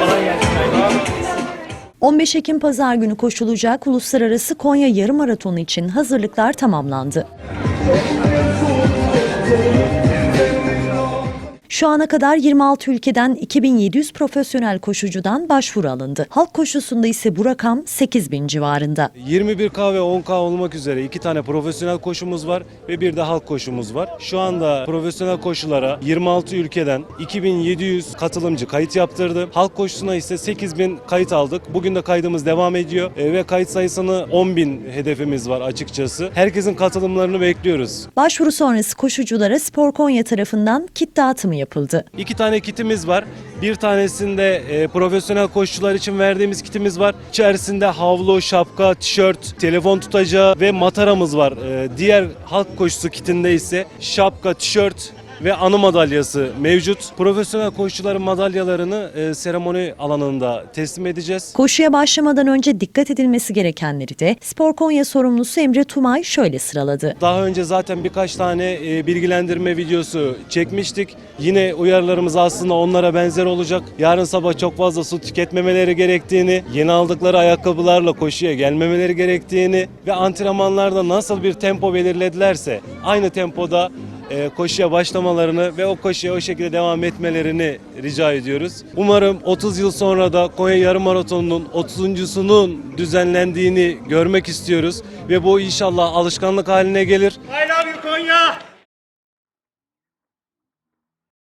Kolay gelsin. 15 Ekim Pazar günü koşulacak Uluslararası Konya Yarım Maratonu için hazırlıklar tamamlandı. Şu ana kadar 26 ülkeden 2700 profesyonel koşucudan başvuru alındı. Halk koşusunda ise bu rakam 8000 civarında. 21K ve 10K olmak üzere iki tane profesyonel koşumuz var ve bir de halk koşumuz var. Şu anda profesyonel koşulara 26 ülkeden 2700 katılımcı kayıt yaptırdı. Halk koşusuna ise 8000 kayıt aldık. Bugün de kaydımız devam ediyor E, ve kayıt sayısını 10.000 hedefimiz var açıkçası. Herkesin katılımlarını bekliyoruz. Başvuru sonrası koşuculara Spor Konya tarafından kit dağıtımı yapıldı. İki tane kitimiz var. Bir tanesinde e, profesyonel koşucular için verdiğimiz kitimiz var. İçerisinde havlu, şapka, tişört, telefon tutacağı ve mataramız var. E, diğer halk koşusu kitinde ise şapka, tişört ve anı madalyası mevcut. Profesyonel koşucuların madalyalarını e, seremoni alanında teslim edeceğiz. Koşuya başlamadan önce dikkat edilmesi gerekenleri de Spor Konya sorumlusu Emre Tumay şöyle sıraladı. Daha önce zaten birkaç tane e, bilgilendirme videosu çekmiştik. Yine uyarılarımız aslında onlara benzer olacak. Yarın sabah çok fazla su tüketmemeleri gerektiğini, yeni aldıkları ayakkabılarla koşuya gelmemeleri gerektiğini ve antrenmanlarda nasıl bir tempo belirledilerse aynı tempoda e, koşuya başlamalarını ve o koşuya o şekilde devam etmelerini rica ediyoruz. Umarım 30 yıl sonra da Konya Yarım Maratonu'nun 30.sunun düzenlendiğini görmek istiyoruz ve bu inşallah alışkanlık haline gelir. I love you Konya.